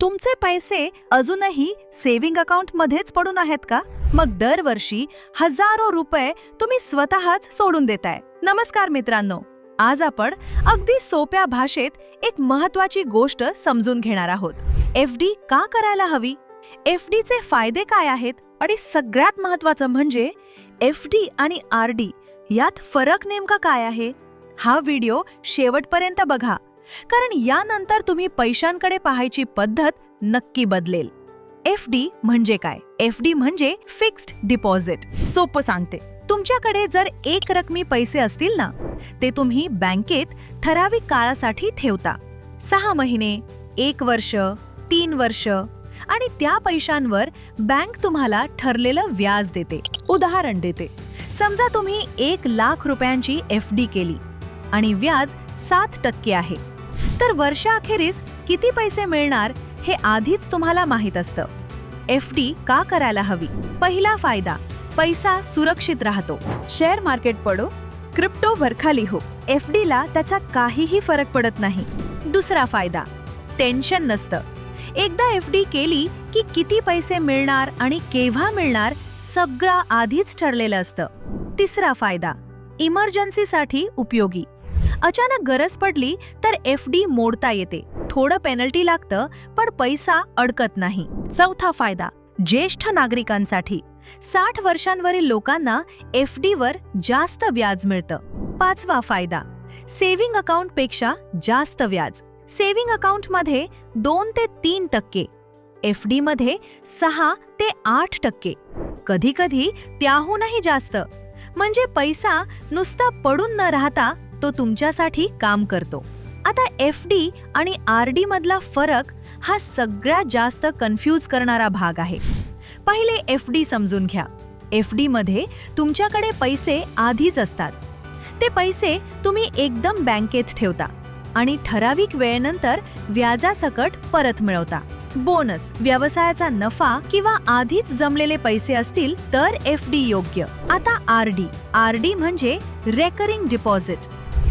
तुमचे पैसे अजूनही सेव्हिंग अकाउंट मध्येच पडून आहेत का? मग दरवर्षी हजारो रुपये तुम्ही स्वतःच सोडून देताय. नमस्कार मित्रांनो आज आपण अगदी सोप्या भाषेत एक महत्वाची गोष्ट समजून घेणार आहोत. एफ डी का करायला हवी? एफ चे फायदे काय आहेत? आणि सगळ्यात महत्वाचं म्हणजे एफ डी आणि आर डी यात फरक नेमका काय आहे? हा व्हिडिओ शेवटपर्यंत बघा. कारण यानंतर तुम्ही पैशांकडे पाहायची पद्धत नक्की बदलेल. एफ डी म्हणजे काय? एफ डी म्हणजे फिक्स्ड डिपॉझिट. सोपं सांगते. तुमच्याकडे जर एक रकमी पैसे असतील ना ते तुम्ही बँकेत ठराविक काळासाठी ठेवता. सहा महिने एक वर्ष तीन वर्ष आणि त्या पैशांवर बँक तुम्हाला ठरलेलं व्याज देते. उदाहरण देते. समजा तुम्ही एक लाख रुपयांची एफ डी केली आणि व्याज सात टक्के आहे. तर वर्षाअखेरीस किती पैसे मिळणार हे आधीच तुम्हाला माहीत असतं. एफ डी का करायला हवी? पहिला फायदा पैसा सुरक्षित राहतो. शेअर मार्केट पडो क्रिप्टो वरखाली हो एफ डीला त्याचा काहीही फरक पडत नाही. दुसरा फायदा टेन्शन नसतं. एकदा एफ डी केली की किती पैसे मिळणार आणि केव्हा मिळणार सगळं आधीच ठरलेलं असतं. तिसरा फायदा इमर्जन्सीसाठी उपयोगी. अचानक गरज पडली तर एफ डी मोडता येते. थोडं पेनल्टी लागतं पण पैसा अडकत नाही. चौथा फायदा ज्येष्ठ नागरिकांसाठी. साठ वर्षांवरील लोकांना एफ डी वर जास्त व्याज मिळतं. पाचवा फायदा सेव्हिंग अकाउंटपेक्षा जास्त व्याज. सेव्हिंग अकाउंटमध्ये दोन ते तीन टक्के एफ डी मध्ये सहा ते आठ टक्के. कधी कधी त्याहूनही जास्त. म्हणजे पैसा नुसता पडून न राहता तो तुमच्यासाठी काम करतो. आता एफ डी आणि आर डी मधला फरक हा सगळ्यात जास्त कन्फ्यूज करणारा भाग आहे. पहिले एफ डी समजून घ्या. एफ डी मध्ये तुमच्याकडे पैसे आधीच असतात. ते पैसे तुम्ही एकदम बँकेत ठेवता आणि ठराविक वेळेनंतर व्याजासकट परत मिळवता. बोनस व्यवसायाचा नफा किंवा आधीच जमलेले पैसे असतील तर एफ डी योग्य. आता आर डी आर डी म्हणजे रेकरिंग डिपॉझिट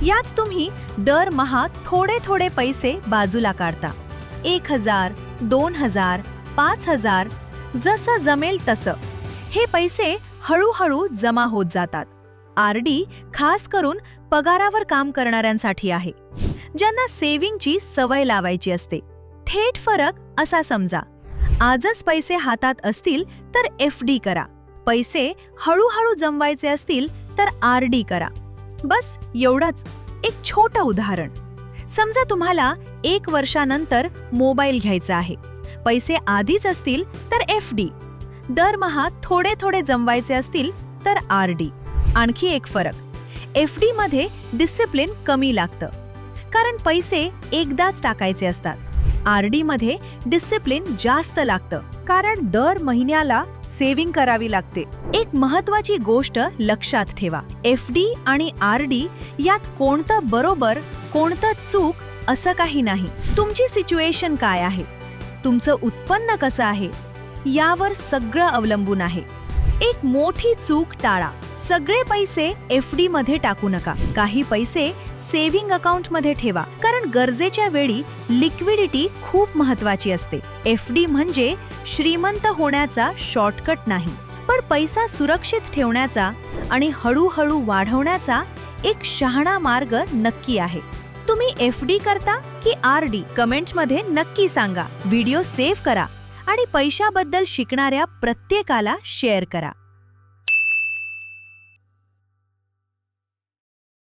यात तुम्ही दरमहा थोडे थोडे पैसे बाजूला काढता. एक हजार दोन हजार पाच हजार जसं जमेल तसं. हे पैसे हळूहळू जमा होत जातात. आर डी खास करून पगारावर काम करणाऱ्यांसाठी आहे. ज्यांना सेव्हिंगची सवय लावायची असते. थेट फरक असा समजा. आजच पैसे हातात असतील तर एफ डी करा. पैसे हळूहळू जमवायचे असतील तर आर डी करा. बस एवढंच. एक छोटं उदाहरण. समजा तुम्हाला एक वर्षानंतर मोबाईल घ्यायचा आहे. पैसे आधीच असतील तर एफ डी. दरमहा थोडे थोडे जमवायचे असतील तर आर डी. आणखी एक फरक. एफ डी मध्ये डिसिप्लिन कमी लागतं. कारण पैसे एकदाच टाकायचे असतात. आरमध्ये डिसिप्लिन जास्त लागतं. कारण दर महिन्याला सेव्हिंग करावी लागते. एक महत्वाची गोष्ट लक्षात ठेवा. एफ डी आणि आर डी यात कोणतं बरोबर कोणतं चूक असं काही नाही. तुमची सिच्युएशन काय आहे? तुमचं उत्पन्न कसं आहे? यावर सगळं अवलंबून आहे. एक मोठी चूक टाळा. सगळे पैसे एफ डी मध्ये टाकू नका. काही पैसे सेव्हिंग अकाउंटमध्ये ठेवा कारण गरजेच्या वेळी लिक्विडिटी खूप महत्वाची असते. एफ डी म्हणजे श्रीमंत होण्याचा शॉर्टकट नाही पण पैसा सुरक्षित ठेवण्याचा आणि हळूहळू वाढवण्याचा एक शहाणा मार्ग नक्की आहे. तुम्ही एफ डी करता की आर डी? कमेंट्समध्ये नक्की सांगा. व्हिडिओ सेव्ह करा आणि पैशाबद्दल शिकणाऱ्या प्रत्येकाला शेअर करा.